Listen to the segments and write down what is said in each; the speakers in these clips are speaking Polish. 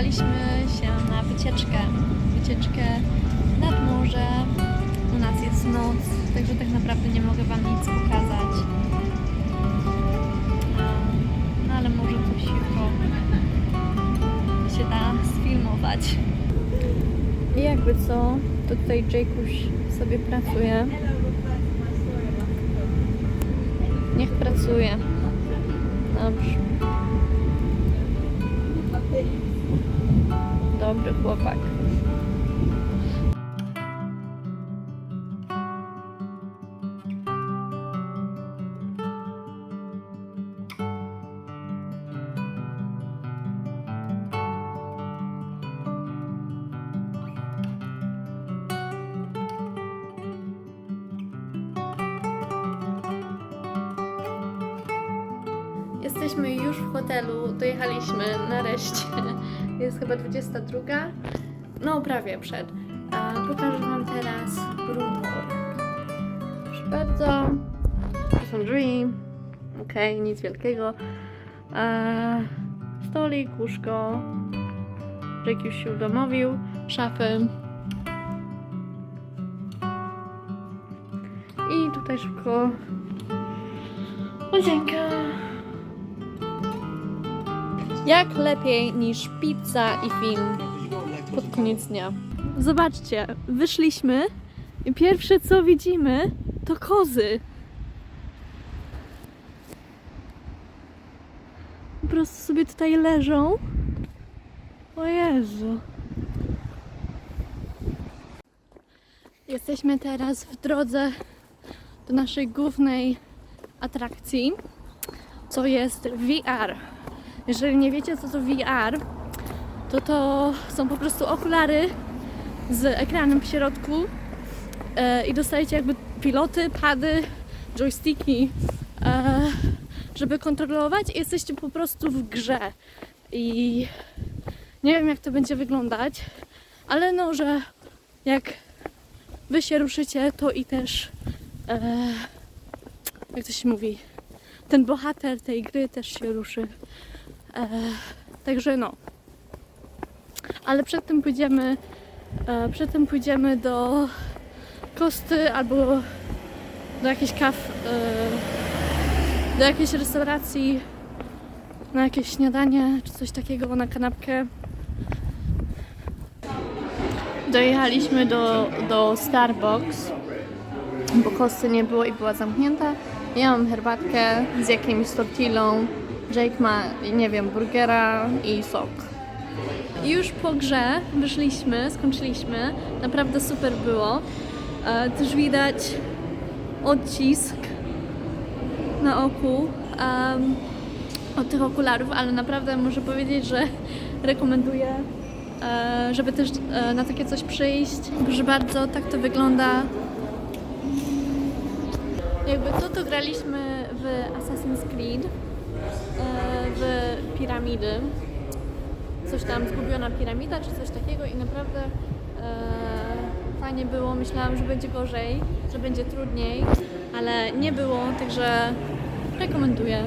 zdecydowaliśmy się na wycieczkę. Wycieczkę nad morze. U nas jest noc, także tak naprawdę nie mogę Wam nic pokazać. No ale może coś jutro się da sfilmować. I jakby co, to tutaj Jakuś sobie pracuje. Niech pracuje. Dobrze. Добре, хлопак. Chyba 22. No, prawie przed. Pokażę Wam teraz room tour. Proszę bardzo. Tu są drzwi. Okej, nic wielkiego. Stolik, łóżko. Jake już się udomowił. Szafy. I tutaj szybko łazienka. Jak lepiej niż pizza i film pod koniec dnia. Zobaczcie, wyszliśmy i pierwsze co widzimy to kozy. Po prostu sobie tutaj leżą. O Jezu. Jesteśmy teraz w drodze do naszej głównej atrakcji, co jest VR. Jeżeli nie wiecie, co to VR, to to są po prostu okulary z ekranem w środku e, i dostajecie jakby piloty, pady, joysticki, e, żeby kontrolować i jesteście po prostu w grze. I nie wiem, jak to będzie wyglądać, ale no, że jak wy się ruszycie, to i też e, jak to się mówi, ten bohater tej gry też się ruszy. E, także no. Ale przed tym pójdziemy, e, przed tym pójdziemy do Kosty albo do jakiejś kaw, e, do jakiejś restauracji na jakieś śniadanie czy coś takiego na kanapkę. Dojechaliśmy do, do Starbucks, bo Kosty nie było i była zamknięta. Ja mam herbatkę z jakimś tortillą. Jake ma, nie wiem, burgera i sok. Już po grze wyszliśmy, skończyliśmy. Naprawdę super było. E, też widać odcisk na oku od tych okularów, ale naprawdę muszę powiedzieć, że rekomenduję, e, żeby też e, na takie coś przyjść. Proszę bardzo, tak to wygląda. Jakby to, to graliśmy w Assassin's Creed, w piramidy. Coś tam, zgubiona piramida czy coś takiego i naprawdę e, fajnie było. Myślałam, że będzie gorzej, że będzie trudniej, ale nie było, także rekomenduję.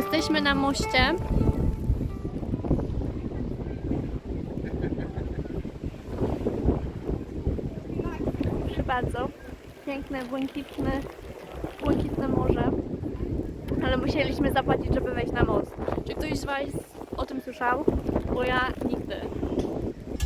Jesteśmy na moście. Proszę bardzo. Piękne, błękitne, błękitne morze. Ale musieliśmy zapłacić, żeby wejść na most. Czy ktoś z Was o tym słyszał? Bo ja nigdy.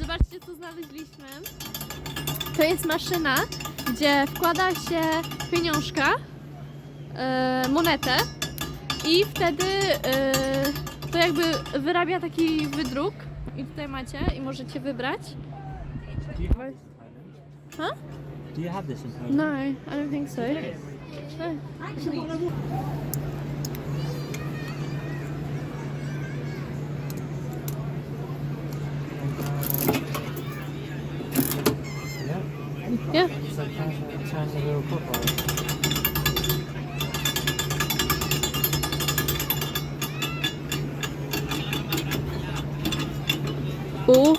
Zobaczcie, co znaleźliśmy. To jest maszyna, gdzie wkłada się pieniążka, e, monetę i wtedy e, to jakby wyrabia taki wydruk i tutaj macie i możecie wybrać. Huh? Do you have this in? No, I don't think so. Yeah. Yeah. It's like turns, turns a little clockwise. U.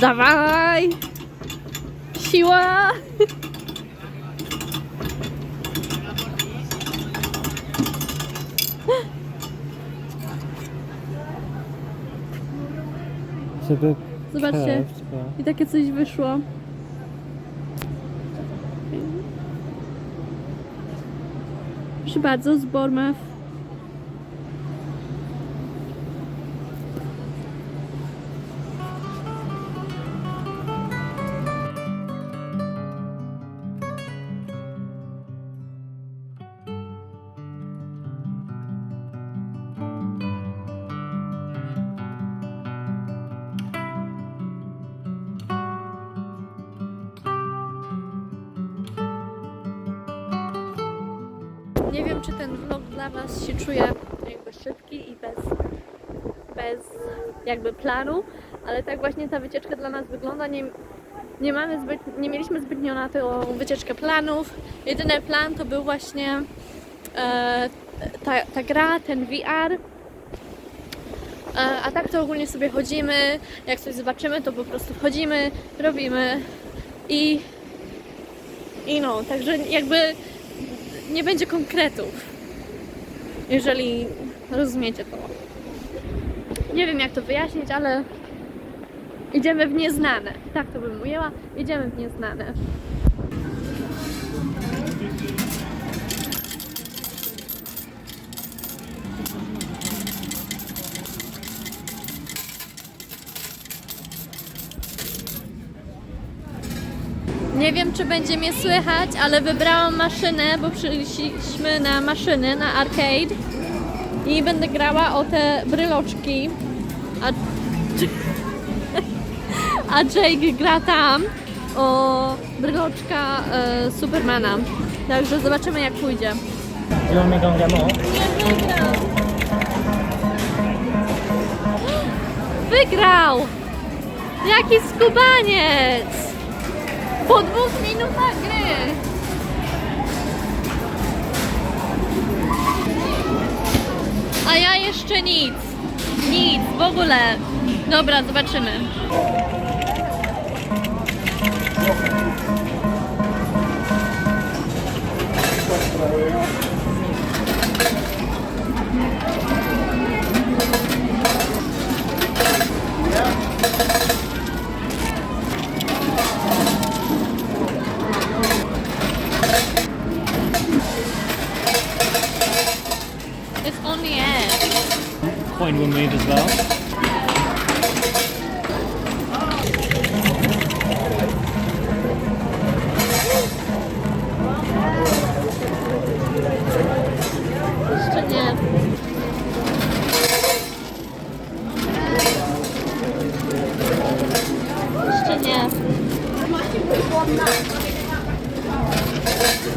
Dawaj! Siła! Bit Zobaczcie. but I takie coś wyszło. Proszę bardzo, z Bournemouth. Planu, ale tak właśnie ta wycieczka dla nas wygląda. Nie, nie, mamy zbyt, nie mieliśmy zbytnio na tę wycieczkę planów. Jedyny plan to był właśnie e, ta, ta gra, ten VR. E, a tak to ogólnie sobie chodzimy, jak coś zobaczymy, to po prostu wchodzimy, robimy i, i no, także jakby nie będzie konkretów, jeżeli rozumiecie to. Nie wiem jak to wyjaśnić, ale idziemy w nieznane. Tak to bym ujęła. Idziemy w nieznane. Nie wiem, czy będzie mnie słychać, ale wybrałam maszynę, bo przyszliśmy na maszyny, na arcade i będę grała o te bryloczki. A, a Jake gra tam o bryloczka e, Supermana. Także zobaczymy, jak pójdzie. Wygrał! Jaki skubaniec! Po dwóch minutach gry! A ja jeszcze nic. Nic, w ogóle. Dobra, zobaczymy. Thank you.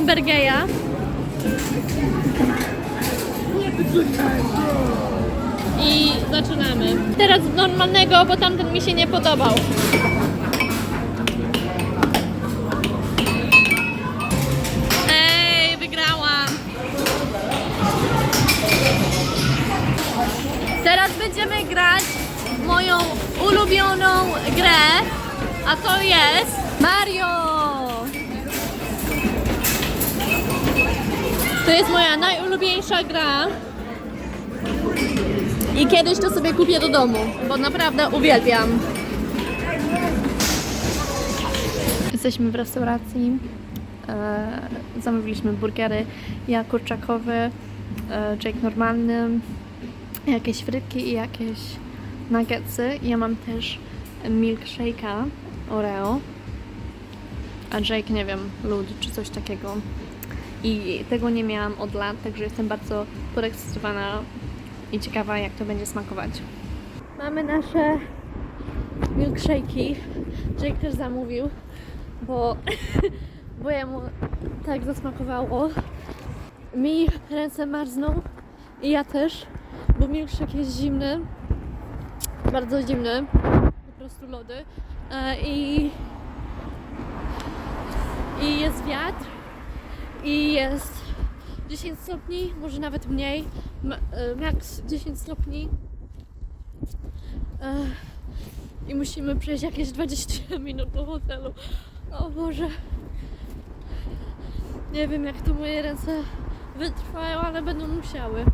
Cymbergeja. I zaczynamy. Teraz normalnego, bo tamten mi się nie podobał. Ej, wygrałam! Teraz będziemy grać moją ulubioną grę, a to jest Mario! To jest moja najulubieńsza gra. I kiedyś to sobie kupię do domu, bo naprawdę uwielbiam. Jesteśmy w restauracji. E, zamówiliśmy burgery. Ja kurczakowy, e, Jake normalny, jakieś frytki i jakieś nuggetsy. Ja mam też milkshake'a Oreo. A Jake, nie wiem, lód czy coś takiego. I tego nie miałam od lat, także jestem bardzo podekscytowana i ciekawa, jak to będzie smakować. Mamy nasze milkshake'i. Jake też zamówił, bo, bo jemu tak zasmakowało. Mi ręce marzną i ja też, bo milkshake jest zimny, bardzo zimny, po prostu lody. E, I, I jest wiatr i jest 10 stopni, może nawet mniej, e, max 10 stopni. E, I musimy przejść jakieś 20 minut do hotelu. O Boże. Nie wiem jak to moje ręce wytrwają, ale będą musiały.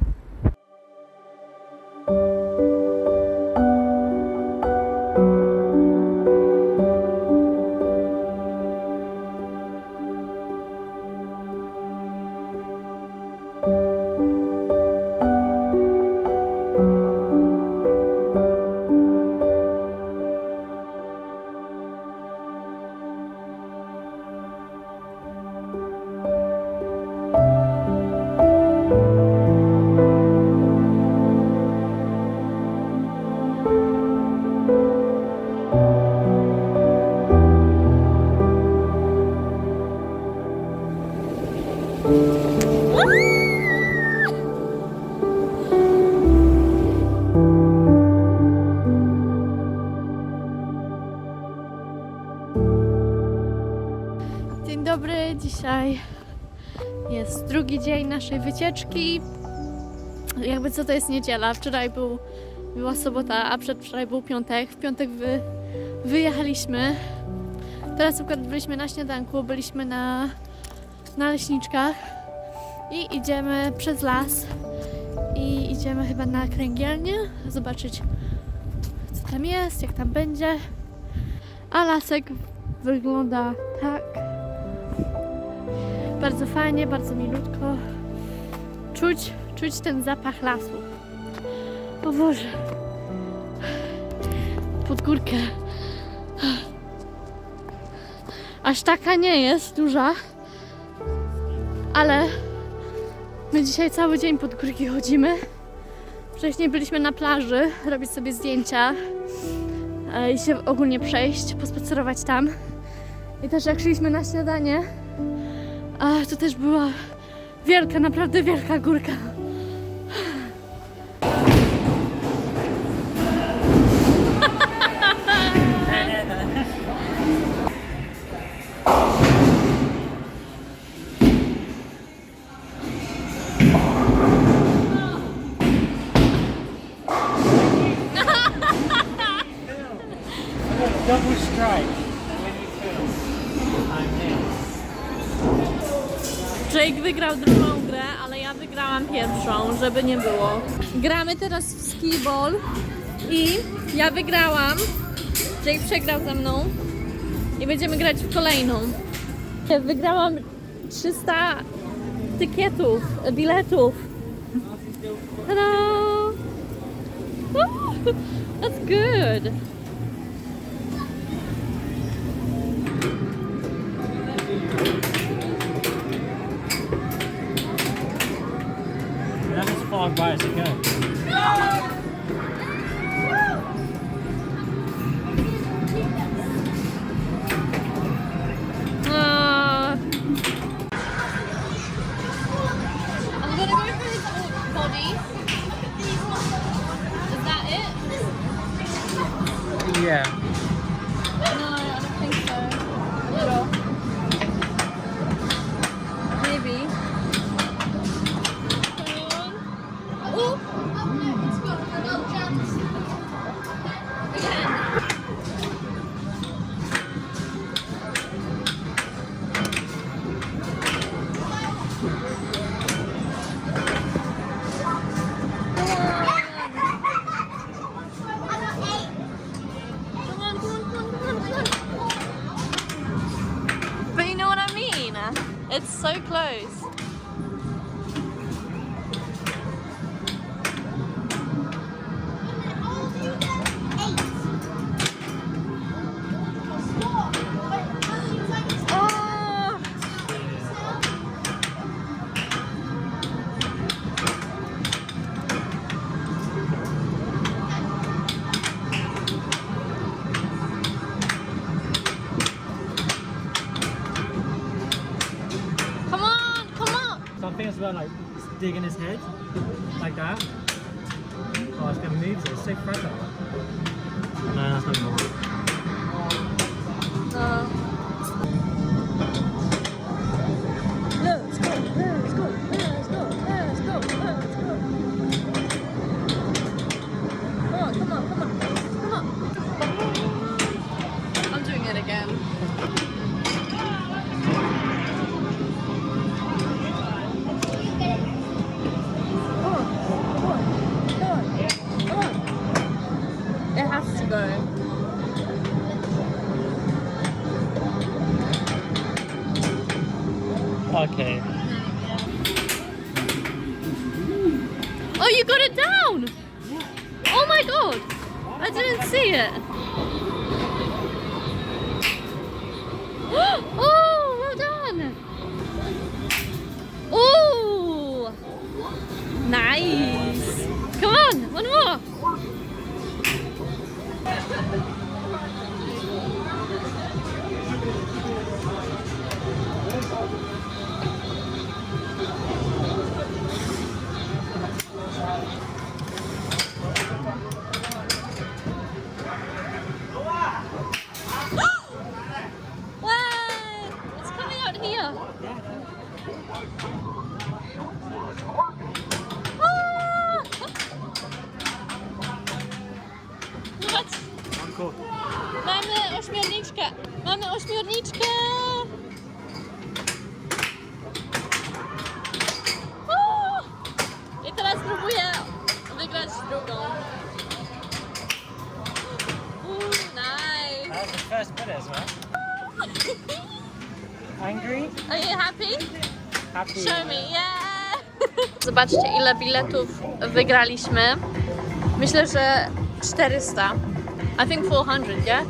Dzisiaj jest drugi dzień naszej wycieczki. Jakby co to jest niedziela, wczoraj był, była sobota, a przedwczoraj był piątek. W piątek wy, wyjechaliśmy. Teraz akurat byliśmy na śniadanku, byliśmy na, na leśniczkach i idziemy przez las i idziemy chyba na kręgielnię, zobaczyć co tam jest, jak tam będzie. A lasek wygląda tak. Bardzo fajnie, bardzo milutko. Czuć, czuć ten zapach lasu. O Boże. Pod górkę. Aż taka nie jest duża. Ale my dzisiaj cały dzień pod górki chodzimy. Wcześniej byliśmy na plaży robić sobie zdjęcia e, i się ogólnie przejść, pospacerować tam. I też jak szliśmy na śniadanie, a to też była wielka, naprawdę wielka górka. Double strike Jake wygrał drugą grę, ale ja wygrałam pierwszą, żeby nie było. Gramy teraz w skiball i ja wygrałam. Jake przegrał ze mną i będziemy grać w kolejną. Ja Wygrałam 300 tykietów, biletów. Hello! That's good. So close. Move. It's so fragile. No, that's not I didn't see it. Oh, well done! Oh! Nice! Come on, one more! Zobacz! Uncle. Mamy ośmiorniczkę! Mamy ośmiorniczkę! O! I teraz próbuję wygrać drugą. Nice! That was the first bit as well. Angry? Are you happy? Happy. Show me, yeah! Zobaczcie ile biletów wygraliśmy. Myślę, że 400. I think 400, yeah?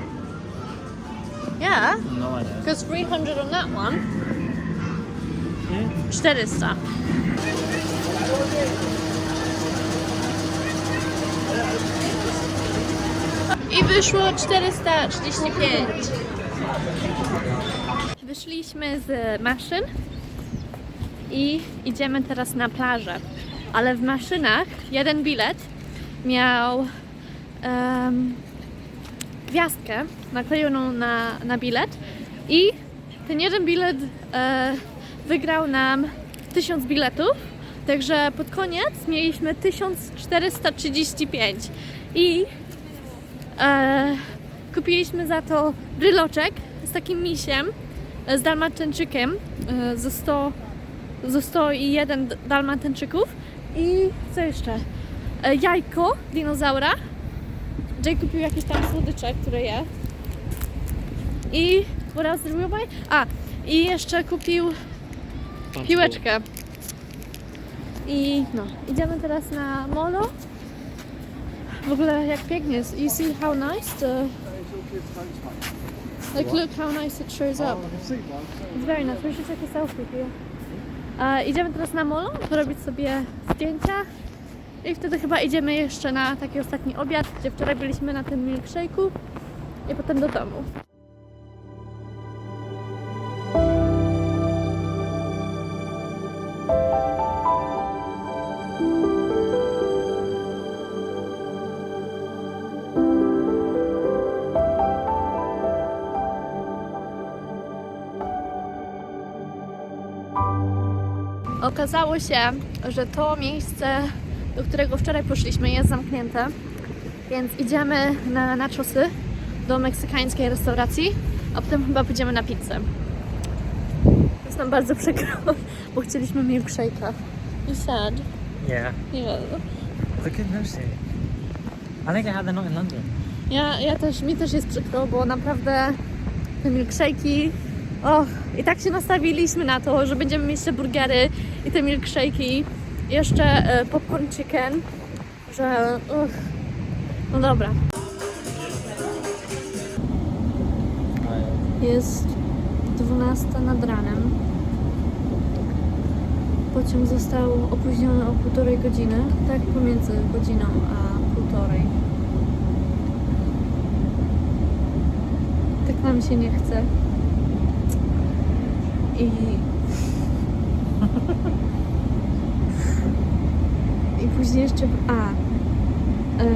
Yeah, No idea. because 300 on that one. Yeah. 400. I wyszło 435. Wyszliśmy z maszyn i idziemy teraz na plażę. Ale w maszynach jeden bilet miał em, gwiazdkę naklejoną na, na bilet i ten jeden bilet e, wygrał nam 1000 biletów. Także pod koniec mieliśmy 1435 i e, kupiliśmy za to bryloczek z takim misiem, e, z dalmatyńczykiem, e, ze 100, ze 101 d- dalmatyńczyków i co jeszcze? E, jajko dinozaura. Jay kupił jakieś tam słodycze, które je. I did we buy? A, i jeszcze kupił piłeczkę. I no, idziemy teraz na molo. W ogóle jak pięknie jest. You see how nice the... Like look how nice it shows up. It's very nice. We should take a selfie here. E, idziemy teraz na molo, porobić sobie zdjęcia. I wtedy chyba idziemy jeszcze na taki ostatni obiad, gdzie wczoraj byliśmy na tym milkshake'u i potem do domu. Okazało się, że to miejsce do którego wczoraj poszliśmy, jest zamknięte, więc idziemy na nachosy do meksykańskiej restauracji, a potem chyba pójdziemy na pizzę. Jest nam bardzo przykro, bo chcieliśmy milkshake'a. You sad? Yeah. Yeah. It's a good milkshake. I think I had them not in London. Ja, ja też, mi też jest przykro, bo naprawdę te milkshake'i, och, i tak się nastawiliśmy na to, że będziemy mieć te burgery i te milkshake'i, jeszcze e, popcorn chicken, że uch, no dobra. Jest 12 nad ranem. Pociąg został opóźniony o półtorej godziny, tak pomiędzy godziną a półtorej. Tak nam się nie chce. I. I później jeszcze. A. E,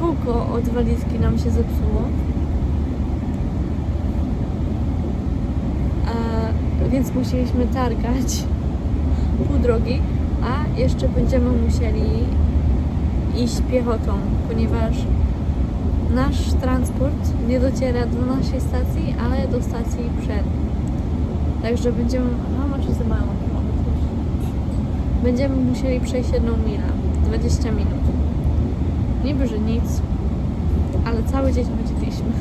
kółko od walizki nam się zepsuło. E, więc musieliśmy targać pół drogi, a jeszcze będziemy musieli iść piechotą, ponieważ nasz transport nie dociera do naszej stacji, ale do stacji przed. Także będziemy. No, może za mało. Będziemy musieli przejść jedną milę, 20 minut. Niby, że nic, ale cały dzień chodziliśmy.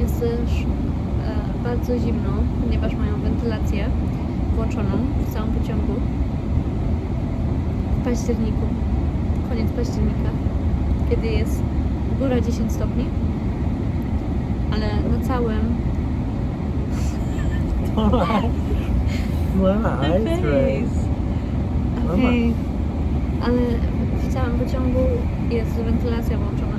Jest też e, bardzo zimno, ponieważ mają wentylację włączoną w całym pociągu w październiku koniec października, kiedy jest góra 10 stopni, ale na całym My eyes red. Okej. ale w całym pociągu jest wentylacja włączona.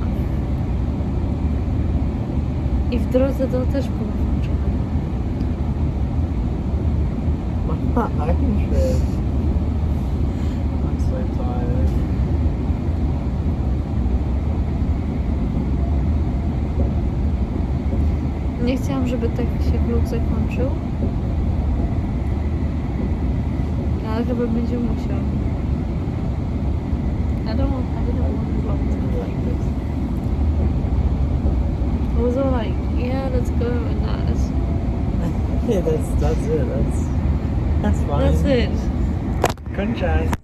I w drodze to też było włączone. Red. I'm so tired. Nie chciałam, żeby tak się vlog zakończył. Ale chyba będzie musiał. I don't want, I didn't want the vlog to like this. I was all like, yeah, let's go and that's, Yeah, that's that's it. That's that's fine. that's it. Conchas.